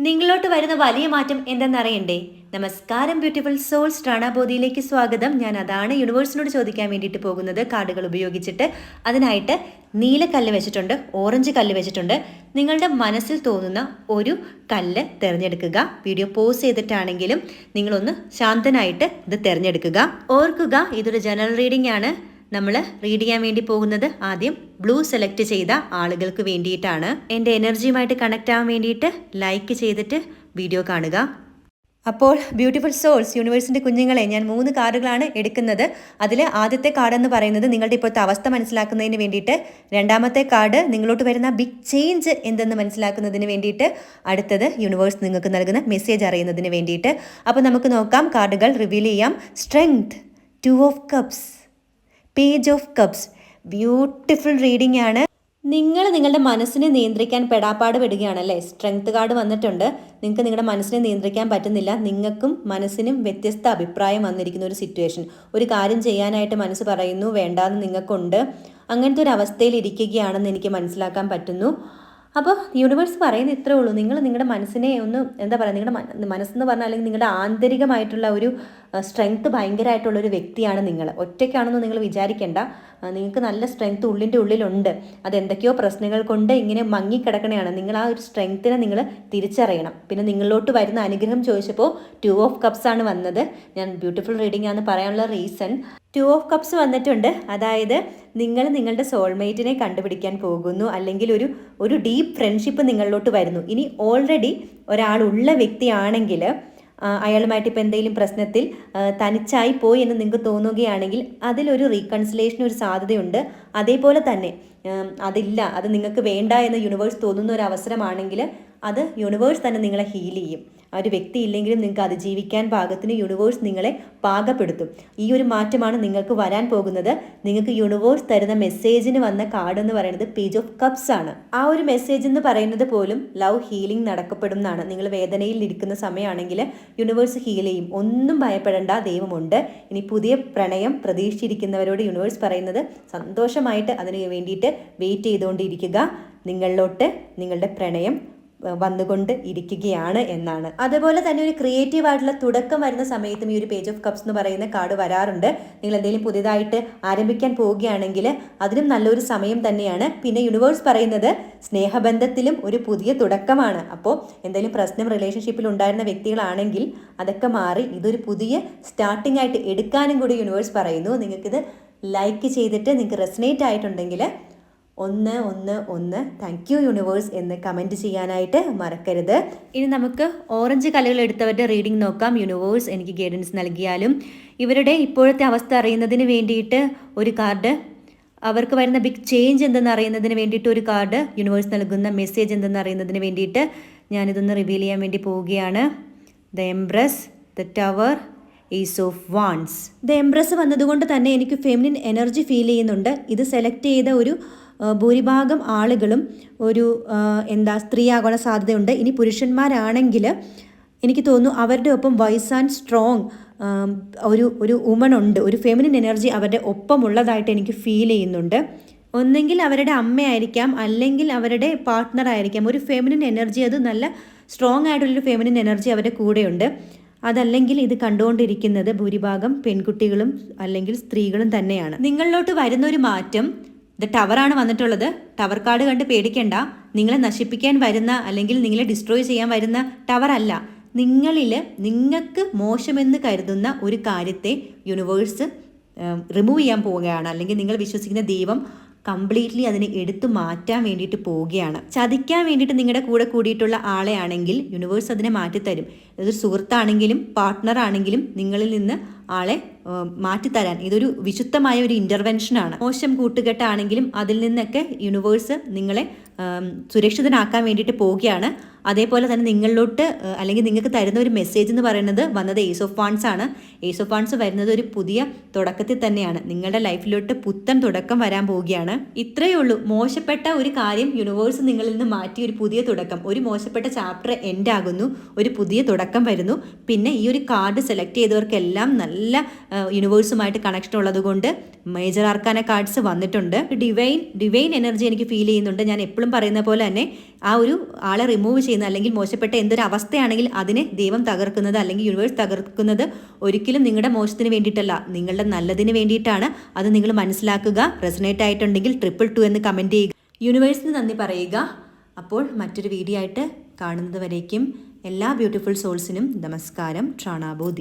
നിങ്ങളോട്ട് വരുന്ന വലിയ മാറ്റം എന്തെന്നറിയണ്ടേ? നമസ്കാരം ബ്യൂട്ടിഫുൾ സോൾസ്. ട്രാണാബോധിയിലേക്ക് സ്വാഗതം. ഞാൻ അതാണ് യൂണിവേഴ്സിനോട് ചോദിക്കാൻ വേണ്ടിയിട്ട് പോകുന്നത്. കാർഡുകൾ ഉപയോഗിച്ചിട്ട് അതിനായിട്ട് നീല കല്ല് വെച്ചിട്ടുണ്ട് ഓറഞ്ച് കല്ല് വെച്ചിട്ടുണ്ട്. നിങ്ങളുടെ മനസ്സിൽ തോന്നുന്ന ഒരു കല്ല് തിരഞ്ഞെടുക്കുക. വീഡിയോ പോസ് ചെയ്തിട്ടാണെങ്കിലും നിങ്ങളൊന്ന് ശാന്തനായിട്ട് ഇത് തിരഞ്ഞെടുക്കുക. ഓർക്കുക ഇതൊരു ജനറൽ റീഡിംഗ് ആണ്. നമ്മൾ റീഡ് ചെയ്യാൻ വേണ്ടി പോകുന്നത് ആദ്യം ബ്ലൂ സെലക്ട് ചെയ്ത ആളുകൾക്ക് വേണ്ടിയിട്ടാണ്. എന്റെ എനർജിയുമായിട്ട് കണക്റ്റ് ആവാൻ വേണ്ടിയിട്ട് ലൈക്ക് ചെയ്തിട്ട് വീഡിയോ കാണുക. അപ്പോൾ ബ്യൂട്ടിഫുൾ സോൾസ് യൂണിവേഴ്സിന്റെ കുഞ്ഞുങ്ങളെ ഞാൻ മൂന്ന് കാർഡുകളാണ് എടുക്കുന്നത്. അതിൽ ആദ്യത്തെ കാർഡ് എന്ന് പറയുന്നത് നിങ്ങളുടെ ഇപ്പോഴത്തെ അവസ്ഥ മനസ്സിലാക്കുന്നതിന് വേണ്ടിയിട്ട്. രണ്ടാമത്തെ കാർഡ് നിങ്ങളോട്ട് വരുന്ന ബിഗ് ചേഞ്ച് എന്തെന്ന് മനസ്സിലാക്കുന്നതിന് വേണ്ടിയിട്ട്. അടുത്തത് യൂണിവേഴ്സ് നിങ്ങൾക്ക് നൽകുന്ന മെസ്സേജ് അറിയുന്നതിന് വേണ്ടിയിട്ട്. അപ്പോൾ നമുക്ക് നോക്കാം കാർഡുകൾ റിവീൽ ചെയ്യാം. Strength two of cups page of cups beautiful reading ആണ്. നിങ്ങൾ നിങ്ങളുടെ മനസ്സിനെ നിയന്ത്രിക്കാൻ പെടാപ്പാട് പെടുകയാണല്ലേ? സ്ട്രെങ്ത് കാർഡ് വന്നിട്ടുണ്ട്. നിങ്ങൾക്ക് നിങ്ങളുടെ മനസ്സിനെ നിയന്ത്രിക്കാൻ പറ്റുന്നില്ല. നിങ്ങൾക്കും മനസ്സിനും വ്യത്യസ്ത അഭിപ്രായം വന്നിരിക്കുന്ന ഒരു സിറ്റുവേഷൻ ഒരു കാര്യം ചെയ്യാനായിട്ട് മനസ്സ് പറയുന്നു വേണ്ടാന്ന് നിങ്ങൾക്കുണ്ട്. അങ്ങനത്തെ ഒരു അവസ്ഥയിൽ ഇരിക്കുകയാണെന്ന് എനിക്ക് മനസ്സിലാക്കാൻ പറ്റുന്നു. അപ്പോൾ യൂണിവേഴ്സ് പറയുന്നത് ഇത്രേ ഉള്ളൂ. നിങ്ങൾ നിങ്ങളുടെ മനസ്സിനെ ഒന്ന് എന്താ പറയുക നിങ്ങളുടെ മന- മനസ്സെന്ന് പറഞ്ഞാൽ അല്ലെങ്കിൽ നിങ്ങളുടെ ആന്തരികമായിട്ടുള്ള ഒരു സ്ട്രെങ്ത് ഭയങ്കരമായിട്ടുള്ളൊരു വ്യക്തിയാണ് നിങ്ങൾ. ഒറ്റയ്ക്കാണെന്ന് നിങ്ങൾ വിചാരിക്കേണ്ട. നിങ്ങൾക്ക് നല്ല സ്ട്രെങ്ത്ത് ഉള്ളിന്റെ ഉള്ളിലുണ്ട്. അത് എന്തൊക്കെയോ പ്രശ്നങ്ങൾ കൊണ്ട് ഇങ്ങനെ മങ്ങിക്കിടക്കണയാണ്. നിങ്ങൾ ആ ഒരു സ്ട്രെങ്ത്തിനെ നിങ്ങൾ തിരിച്ചറിയണം. പിന്നെ നിങ്ങളിലോട്ട് വരുന്ന അനുഗ്രഹം ചോദിച്ചപ്പോൾ ടു ഓഫ് കപ്സ് ആണ് വന്നത്. ഞാൻ ബ്യൂട്ടിഫുൾ റീഡിംഗ് ആണെന്ന് പറയാനുള്ള റീസൺ ടു ഓഫ് കപ്സ് വന്നിട്ടുണ്ട്. അതായത് നിങ്ങൾ നിങ്ങളുടെ സോൾമേറ്റിനെ കണ്ടുപിടിക്കാൻ പോകുന്നു. അല്ലെങ്കിൽ ഒരു ഒരു ഡീപ്പ് ഫ്രണ്ട്ഷിപ്പ് നിങ്ങളിലോട്ട് വരുന്നു. ഇനി ഓൾറെഡി ഒരാളുള്ള വ്യക്തിയാണെങ്കിൽ അയാളുമായിട്ട് ഇപ്പോൾ എന്തെങ്കിലും പ്രശ്നത്തിൽ തനിച്ചായി പോയി എന്ന് നിങ്ങൾക്ക് തോന്നുകയാണെങ്കിൽ അതിലൊരു റീകൺസിലേഷൻ ഒരു സാധ്യതയുണ്ട്. അതേപോലെ തന്നെ അതില്ല അത് നിങ്ങൾക്ക് വേണ്ട എന്ന് യൂണിവേഴ്സ് തോന്നുന്ന ഒരു അവസരമാണെങ്കിൽ അത് യൂണിവേഴ്സ് തന്നെ നിങ്ങളെ ഹീൽ ചെയ്യും. ആ ഒരു വ്യക്തി ഇല്ലെങ്കിലും നിങ്ങൾക്ക് അതിജീവിക്കാൻ പാകത്തിന് യൂണിവേഴ്സ് നിങ്ങളെ പാകപ്പെടുത്തും. ഈ ഒരു മാറ്റമാണ് നിങ്ങൾക്ക് വരാൻ പോകുന്നത്. നിങ്ങൾക്ക് യൂണിവേഴ്സ് തരുന്ന മെസ്സേജിന് വന്ന കാർഡ് എന്ന് പറയുന്നത് പേജ് ഓഫ് കപ്സ് ആണ്. ആ ഒരു മെസ്സേജ് എന്ന് പറയുന്നത് പോലും ലവ് ഹീലിംഗ് നടക്കപ്പെടും എന്നാണ് നിങ്ങൾ വേദനയിൽ ഇരിക്കുന്ന സമയമാണെങ്കിൽ യൂണിവേഴ്സ് ഹീൽ ചെയ്യും. ഒന്നും ഭയപ്പെടേണ്ട ദൈവമുണ്ട്. ഇനി പുതിയ പ്രണയം പ്രതീക്ഷിച്ചിരിക്കുന്നവരോട് യൂണിവേഴ്സ് പറയുന്നത് സന്തോഷമായിട്ട് അതിന് വേണ്ടിയിട്ട് വെയിറ്റ് ചെയ്തുകൊണ്ടിരിക്കുക. നിങ്ങളിലോട്ട് നിങ്ങളുടെ പ്രണയം വന്നുകൊണ്ട് ഇരിക്കുകയാണ് എന്നാണ്. അതുപോലെ തന്നെ ഒരു ക്രിയേറ്റീവ് ആയിട്ടുള്ള തുടക്കം വരുന്ന സമയത്തും ഈ ഒരു പേജ് ഓഫ് കപ്സ് എന്ന് പറയുന്ന കാർഡ് വരാറുണ്ട്. നിങ്ങൾ എന്തെങ്കിലും പുതിയതായിട്ട് ആരംഭിക്കാൻ പോവുകയാണെങ്കിൽ അതിനും നല്ലൊരു സമയം തന്നെയാണ്. പിന്നെ യൂണിവേഴ്സ് പറയുന്നത് സ്നേഹബന്ധത്തിലും ഒരു പുതിയ തുടക്കമാണ്. അപ്പോൾ എന്തെങ്കിലും പ്രശ്നം റിലേഷൻഷിപ്പിൽ ഉണ്ടായിരുന്ന വ്യക്തികളാണെങ്കിൽ അതൊക്കെ മാറി ഇതൊരു പുതിയ സ്റ്റാർട്ടിംഗ് ആയിട്ട് എടുക്കാനും കൂടി യൂണിവേഴ്സ് പറയുന്നു. നിങ്ങൾക്കിത് ലൈക്ക് ചെയ്തിട്ട് നിങ്ങൾക്ക് റെസനേറ്റ് ആയിട്ടുണ്ടെങ്കിൽ ഒന്ന് ഒന്ന് ഒന്ന്. താങ്ക് യു യൂണിവേഴ്സ് എന്ന് കമന്റ് ചെയ്യാനായിട്ട് മറക്കരുത്. ഇനി നമുക്ക് ഓറഞ്ച് കലകൾ എടുത്തവരുടെ റീഡിംഗ് നോക്കാം. യൂണിവേഴ്സ് എനിക്ക് ഗൈഡൻസ് നൽകിയാലും ഇവരുടെ ഇപ്പോഴത്തെ അവസ്ഥ അറിയുന്നതിന് വേണ്ടിയിട്ട് ഒരു കാർഡ് അവർക്ക് വരുന്ന ബിഗ് ചേഞ്ച് എന്തെന്ന് അറിയുന്നതിന് വേണ്ടിയിട്ട് ഒരു കാർഡ് യൂണിവേഴ്സ് നൽകുന്ന മെസ്സേജ് എന്തെന്ന് അറിയുന്നതിന് വേണ്ടിയിട്ട് ഞാനിതൊന്ന് റിവീൽ ചെയ്യാൻ വേണ്ടി പോവുകയാണ്. The empress the tower ace of wands the empress വന്നതുകൊണ്ട് തന്നെ എനിക്ക് ഫെമിനിൻ എനർജി ഫീൽ ചെയ്യുന്നുണ്ട്. ഇത് സെലക്ട് ചെയ്ത ഒരു ഭൂരിഭാഗം ആളുകളും ഒരു എന്താ സ്ത്രീയാകാൻ സാധ്യതയുണ്ട്. ഇനി പുരുഷന്മാരാണെങ്കിൽ എനിക്ക് തോന്നുന്നു അവരുടെ ഒപ്പം വൈസ് ആൻഡ് സ്ട്രോങ് ഒരു ഒരു ഉമൺ ഉണ്ട്. ഒരു ഫെമിനിൻ എനർജി അവരുടെ ഒപ്പമുള്ളതായിട്ട് എനിക്ക് ഫീൽ ചെയ്യുന്നുണ്ട്. ഒന്നെങ്കിൽ അവരുടെ അമ്മയായിരിക്കാം അല്ലെങ്കിൽ അവരുടെ പാർട്ട്ണർ ആയിരിക്കാം. ഒരു ഫെമിനിൻ എനർജി അത് നല്ല സ്ട്രോങ് ആയിട്ടുള്ളൊരു ഫെമിനിൻ എനർജി അവരുടെ കൂടെയുണ്ട്. അതല്ലെങ്കിൽ ഇത് കണ്ടുകൊണ്ടിരിക്കുന്നത് ഭൂരിഭാഗം പെൺകുട്ടികളും അല്ലെങ്കിൽ സ്ത്രീകളും തന്നെയാണ്. നിങ്ങളിലോട്ട് വരുന്ന ഒരു മാറ്റം ഇത് ടവറാണ് വന്നിട്ടുള്ളത്. ടവർ കാർഡ് കണ്ട് പേടിക്കണ്ട. നിങ്ങളെ നശിപ്പിക്കാൻ വരുന്ന അല്ലെങ്കിൽ നിങ്ങളെ ഡിസ്ട്രോയ് ചെയ്യാൻ വരുന്ന ടവർ അല്ല. നിങ്ങളിൽ നിങ്ങൾക്ക് മോശമെന്ന് കരുതുന്ന ഒരു കാര്യത്തെ യൂണിവേഴ്സ് റിമൂവ് ചെയ്യാൻ പോവുകയാണ്. അല്ലെങ്കിൽ നിങ്ങൾ വിശ്വസിക്കുന്ന ദൈവം കംപ്ലീറ്റ്ലി അതിനെ എടുത്തു മാറ്റാൻ വേണ്ടിയിട്ട് പോവുകയാണ്. ചതിക്കാൻ വേണ്ടിയിട്ട് നിങ്ങളുടെ കൂടെ കൂടിയിട്ടുള്ള ആളെയാണെങ്കിൽ യൂണിവേഴ്സ് അതിനെ മാറ്റിത്തരും. അതൊരു സുഹൃത്താണെങ്കിലും പാർട്ട്ണർ ആണെങ്കിലും നിങ്ങളിൽ നിന്ന് ആളെ മാറ്റിത്തരാൻ. ഇതൊരു വിശുദ്ധമായ ഒരു ഇന്റർവെൻഷനാണ് മോശം കൂട്ടുകെട്ടാണെങ്കിലും അതിൽ നിന്നൊക്കെ യൂണിവേഴ്സ് നിങ്ങളെ സുരക്ഷിതനാക്കാൻ വേണ്ടിയിട്ട് പോവുകയാണ്. അതേപോലെ തന്നെ നിങ്ങളിലോട്ട് അല്ലെങ്കിൽ നിങ്ങൾക്ക് തരുന്ന ഒരു മെസ്സേജ് എന്ന് പറയുന്നത് വന്നത് ഏസ് ഓഫ് വാൺസ് ആണ്. ഏസ് ഓഫ് വാൺസ് വരുന്നത് ഒരു പുതിയ തുടക്കത്തിൽ തന്നെയാണ്. നിങ്ങളുടെ ലൈഫിലോട്ട് പുത്തൻ തുടക്കം വരാൻ പോവുകയാണ്. ഇത്രയേ ഉള്ളൂ. മോശപ്പെട്ട ഒരു കാര്യം യൂണിവേഴ്സ് നിങ്ങളിൽ നിന്ന് മാറ്റി ഒരു പുതിയ തുടക്കം. ഒരു മോശപ്പെട്ട ചാപ്റ്റർ എൻഡ് ആകുന്നു. ഒരു പുതിയ തുടക്കം വരുന്നു. പിന്നെ ഈ ഒരു കാർഡ് സെലക്ട് ചെയ്തവർക്കെല്ലാം നല്ല യൂണിവേഴ്സുമായിട്ട് കണക്ഷൻ ഉള്ളത് കൊണ്ട് മേജർ ആർക്കാന കാർഡ്സ് വന്നിട്ടുണ്ട്. ഡിവൈൻ ഡിവൈൻ എനർജി എനിക്ക് ഫീൽ ചെയ്യുന്നുണ്ട്. ഞാൻ എപ്പോഴും പറയുന്ന പോലെ തന്നെ ആ ഒരു ആളെ റിമൂവ് ചെയ്യുന്ന അല്ലെങ്കിൽ മോശപ്പെട്ട എന്തൊരു അവസ്ഥയാണെങ്കിൽ അതിനെ ദൈവം തകർക്കുന്നത് അല്ലെങ്കിൽ യൂണിവേഴ്സ് തകർക്കുന്നത് ഒരിക്കലും നിങ്ങളുടെ മോശത്തിന് വേണ്ടിയിട്ടല്ല. നിങ്ങളുടെ നല്ലതിന് വേണ്ടിയിട്ടാണ്. അത് നിങ്ങൾ മനസ്സിലാക്കുക. റെസനേറ്റ് ആയിട്ടുണ്ടെങ്കിൽ ട്രിപ്പിൾ ടു എന്ന് കമന്റ് ചെയ്യുക. യൂണിവേഴ്സിന് നന്ദി പറയുക. അപ്പോൾ മറ്റൊരു വീഡിയോ ആയിട്ട് കാണുന്നത് വരേക്കും. എല്ലാ ബ്യൂട്ടിഫുൾ സോൾസിനും നമസ്കാരം. ട്രാണാബോധി